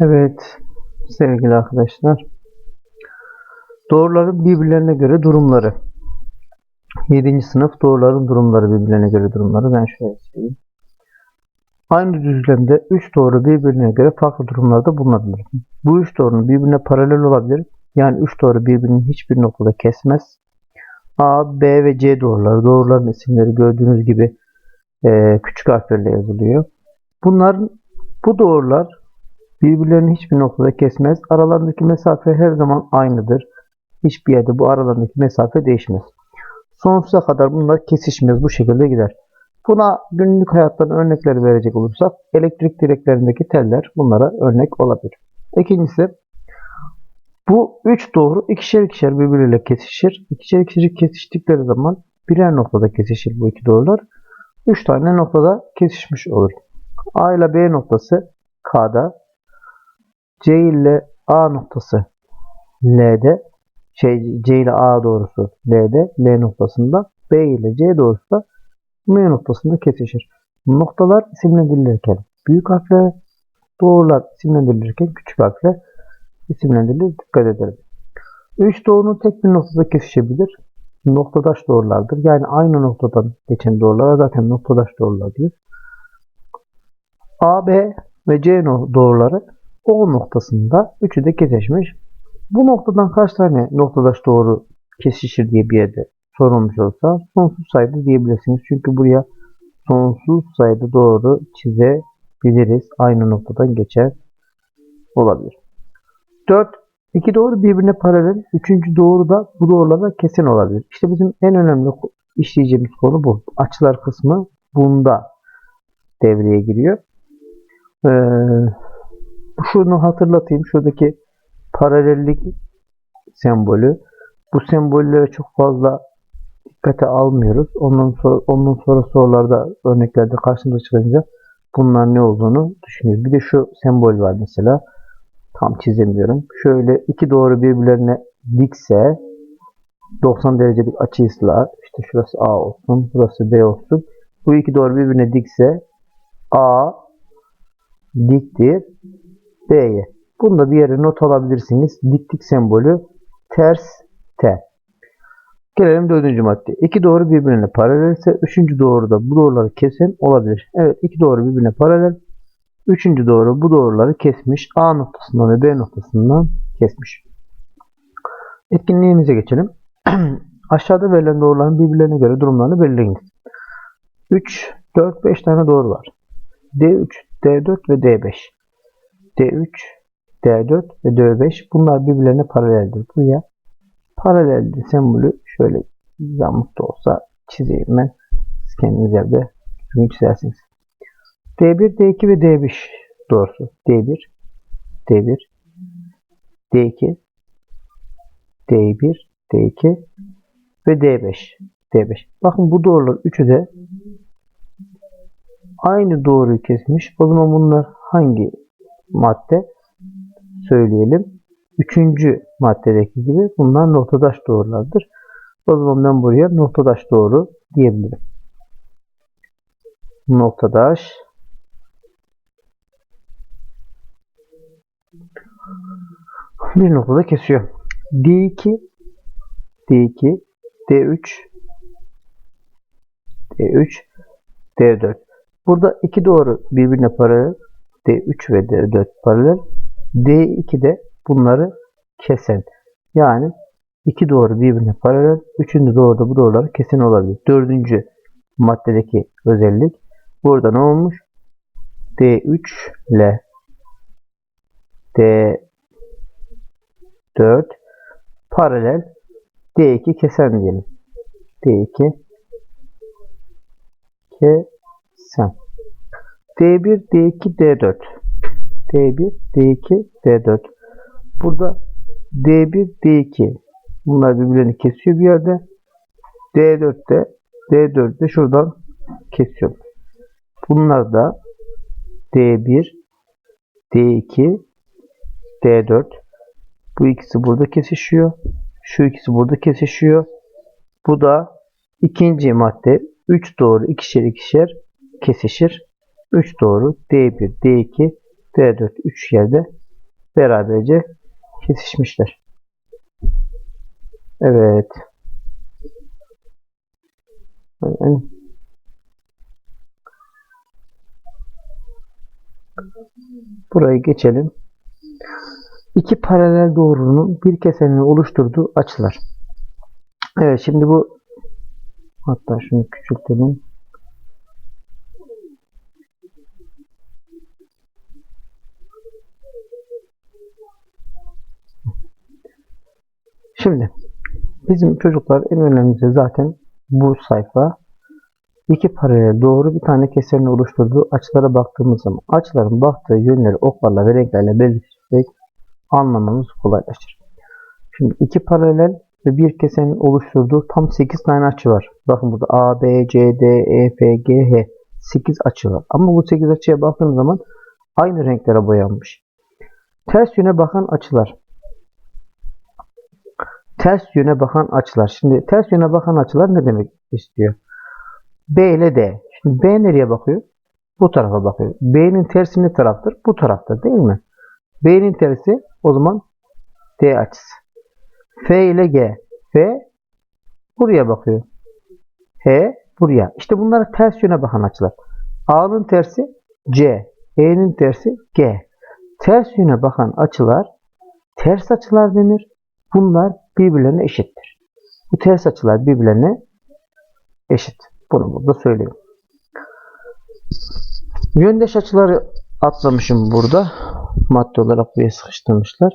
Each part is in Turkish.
Evet sevgili arkadaşlar. Doğruların birbirlerine göre durumları. 7. sınıf doğruların durumları birbirlerine göre durumları. Ben şöyle söyleyeyim. Aynı düzlemde 3 doğru birbirine göre farklı durumlarda bulunabilir. Bu 3 doğrunun birbirine paralel olabilir. Yani 3 doğru birbirinin hiçbir noktada kesmez. A, B ve C doğruları. Doğruların isimleri gördüğünüz gibi e, küçük harflerle yazılıyor. Bunların bu doğrular birbirlerini hiçbir noktada kesmez. Aralarındaki mesafe her zaman aynıdır. Hiçbir yerde bu aralarındaki mesafe değişmez. Sonsuza kadar bunlar kesişmez. Bu şekilde gider. Buna günlük hayattan örnekler verecek olursak elektrik direklerindeki teller bunlara örnek olabilir. İkincisi bu üç doğru ikişer ikişer birbiriyle kesişir. İkişer ikişer kesiştikleri zaman birer noktada kesişir bu iki doğrular. Üç tane noktada kesişmiş olur. A ile B noktası K'da, C ile A noktası L'de, şey C ile A doğrusu L'de, L noktasında, B ile C doğrusu da M noktasında kesişir. Noktalar isimlendirilirken büyük harfle, doğrular isimlendirilirken küçük harfle isimlendirilir. Dikkat edelim. Üç doğrunun tek bir noktada kesişebilir. Noktadaş doğrulardır. Yani aynı noktadan geçen doğrulara zaten noktadaş doğrular diyor. A, B ve C doğruları O noktasında üçü de kesişmiş. Bu noktadan kaç tane noktadaş doğru kesişir diye bir yerde sorulmuş olsa sonsuz sayıda diyebilirsiniz. Çünkü buraya sonsuz sayıda doğru çizebiliriz. Aynı noktadan geçer olabilir. 4. İki doğru birbirine paralel. Üçüncü doğru da bu doğrulara kesin olabilir. İşte bizim en önemli işleyeceğimiz konu bu. Açılar kısmı bunda devreye giriyor. Ee, şunu hatırlatayım. Şuradaki paralellik sembolü. Bu sembollere çok fazla dikkate almıyoruz. Ondan sonra, ondan sonra sorularda örneklerde karşımıza çıkınca bunlar ne olduğunu düşünüyoruz. Bir de şu sembol var mesela. Tam çizemiyorum. Şöyle iki doğru birbirlerine dikse 90 derecelik açıyla işte şurası A olsun, burası B olsun. Bu iki doğru birbirine dikse A diktir B'ye. Bunu da bir yere not alabilirsiniz. Diktik sembolü ters T. Gelelim dördüncü madde. İki doğru birbirine paralel ise üçüncü doğru da bu doğruları kesen olabilir. Evet iki doğru birbirine paralel. Üçüncü doğru bu doğruları kesmiş. A noktasından ve B noktasından kesmiş. Etkinliğimize geçelim. Aşağıda verilen doğruların birbirlerine göre durumlarını belirleyiniz. 3, 4, 5 tane doğru var. D3, D4 ve D5. D3, D4 ve D5 bunlar birbirlerine paraleldir. Buraya paraleldir sembolü şöyle zamlık da olsa çizeyim ben. Siz kendiniz evde düzgün çizersiniz. D1, D2 ve D5 doğrusu. D1, D1, D2, D1, D2 ve D5. D5. Bakın bu doğrular üçü de aynı doğruyu kesmiş. O zaman bunlar hangi madde? Söyleyelim. Üçüncü maddedeki gibi bunlar noktadaş doğrulardır. O zaman ben buraya noktadaş doğru diyebilirim. Noktadaş bir noktada kesiyor. D2 D2 D3 D3 D4 Burada iki doğru birbirine paralel D3 ve D4 paralel D2 de bunları kesen yani iki doğru birbirine paralel üçüncü doğru da bu doğruları kesen olabilir. Dördüncü maddedeki özellik burada ne olmuş? D3 ile D4 paralel D2 kesen diyelim. D2 kesen. D1, D2, D4. D1, D2, D4. Burada D1, D2 bunlar birbirlerini kesiyor bir yerde. D4'te D4'te şuradan kesiyor. Bunlar da D1, D2, D4. Bu ikisi burada kesişiyor. Şu ikisi burada kesişiyor. Bu da ikinci madde. 3 doğru ikişer ikişer kesişir. 3 doğru D1, D2, D4 üç yerde beraberce kesişmişler. Evet. Burayı geçelim. İki paralel doğrunun bir kesenini oluşturduğu açılar. Evet şimdi bu hatta şunu küçültelim. Şimdi bizim çocuklar en önemlisi zaten bu sayfa iki paralel doğru bir tane keserini oluşturduğu açılara baktığımız zaman açıların baktığı yönleri oklarla ve renklerle belirterek anlamamız kolaylaşır. Şimdi iki paralel ve bir kesenin oluşturduğu tam 8 tane açı var. Bakın burada A, B, C, D, E, F, G, H 8 açı var. Ama bu 8 açıya baktığımız zaman aynı renklere boyanmış. Ters yöne bakan açılar. Ters yöne bakan açılar. Şimdi ters yöne bakan açılar ne demek istiyor? B ile D. Şimdi B nereye bakıyor? Bu tarafa bakıyor. B'nin tersi ne taraftır? Bu tarafta değil mi? B'nin tersi o zaman D açısı. F ile G. F buraya bakıyor. H buraya. İşte bunlar ters yöne bakan açılar. A'nın tersi C. E'nin tersi G. Ters yöne bakan açılar ters açılar denir. Bunlar birbirlerine eşittir. Bu ters açılar birbirlerine eşit. Bunu burada söyleyeyim. Yöndeş açıları atlamışım burada. Madde olarak buraya sıkıştırmışlar.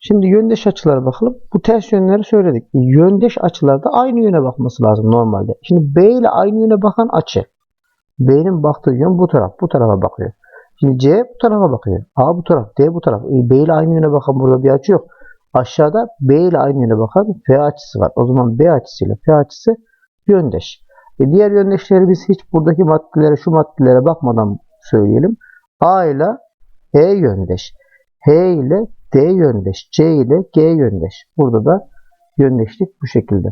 Şimdi yöndeş açılara bakalım. Bu ters yönleri söyledik. Yöndeş açılarda aynı yöne bakması lazım normalde. Şimdi B ile aynı yöne bakan açı. B'nin baktığı yön bu taraf. Bu tarafa bakıyor. Şimdi C bu tarafa bakıyor. A bu taraf. D bu taraf. E, B ile aynı yöne bakan burada bir açı yok. Aşağıda B ile aynı yöne bakan F açısı var. O zaman B açısıyla F açısı yöndeş. E diğer yöndeşleri biz hiç buradaki maddelere, şu maddelere bakmadan söyleyelim. A ile E yöndeş. H ile D yöndeş. C ile G yöndeş. Burada da yöndeşlik bu şekilde.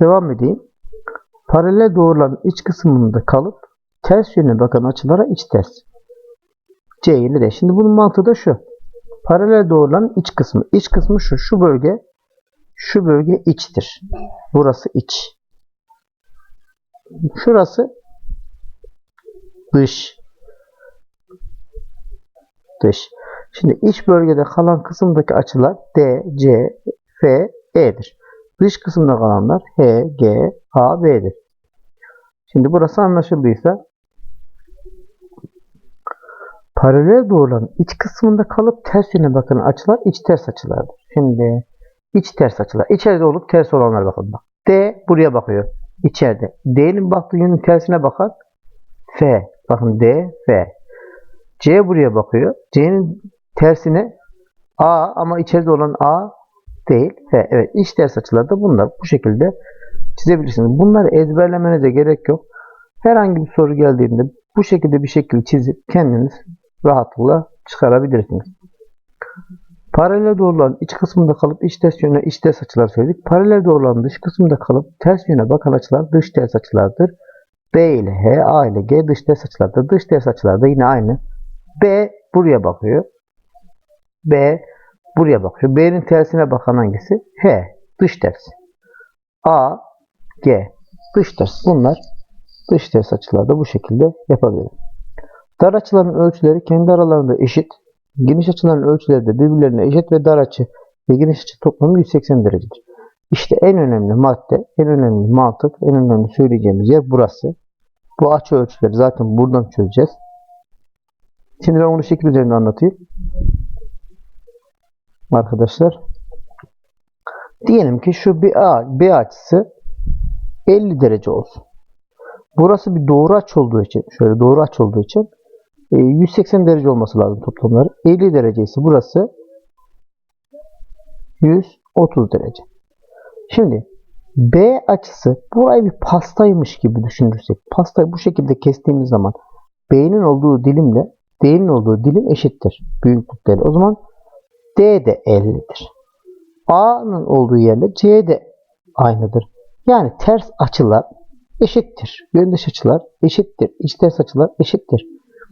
Devam edeyim. Paralel doğruların iç kısmında kalıp ters yöne bakan açılara iç ters. C ile D. Şimdi bunun mantığı da şu. Paralel doğruların iç kısmı. İç kısmı şu. Şu bölge şu bölge içtir. Burası iç. Şurası dış. Dış. Şimdi iç bölgede kalan kısımdaki açılar D, C, F, E'dir. Dış kısımda kalanlar H, G, A, B'dir. Şimdi burası anlaşıldıysa paralel doğruların iç kısmında kalıp ters yöne bakan açılar iç ters açılardır. Şimdi iç ters açılar. İçeride olup ters olanlar bakın bak. D buraya bakıyor. İçeride. D'nin baktığı yönün tersine bakar. F. Bakın D, F. C buraya bakıyor. C'nin tersine A ama içeride olan A değil. F. Evet iç ters açılarda bunlar bu şekilde çizebilirsiniz. Bunları ezberlemenize gerek yok. Herhangi bir soru geldiğinde bu şekilde bir şekil çizip kendiniz rahatlıkla çıkarabilirsiniz. Paralel doğruların iç kısmında kalıp iç ters yöne iç ters açılar söyledik. Paralel doğruların dış kısmında kalıp ters yöne bakan açılar dış ters açılardır. B ile H, A ile G dış ters açılardır. Dış ters açılarda yine aynı. B buraya bakıyor. B buraya bakıyor. B'nin tersine bakan hangisi? H. Dış ters. A, G. Dış ters. Bunlar dış ters açılarda bu şekilde yapabilirim. Dar açıların ölçüleri kendi aralarında eşit. Geniş açıların ölçüleri de birbirlerine eşit ve dar açı ve geniş açı toplamı 180 derecedir. İşte en önemli madde, en önemli mantık, en önemli söyleyeceğimiz yer burası. Bu açı ölçüleri zaten buradan çözeceğiz. Şimdi ben onu şekil üzerinde anlatayım. Arkadaşlar. Diyelim ki şu bir A, B açısı 50 derece olsun. Burası bir doğru açı olduğu için, şöyle doğru açı olduğu için 180 derece olması lazım toplamları. 50 derece ise burası 130 derece. Şimdi B açısı burayı bir pastaymış gibi düşünürsek, pastayı bu şekilde kestiğimiz zaman B'nin olduğu dilimle D'nin olduğu dilim eşittir. Büyüklükleri. O zaman D de 50'dir. A'nın olduğu yerle C de aynıdır. Yani ters açılar eşittir. Yöndeş açılar eşittir. İç ters açılar eşittir.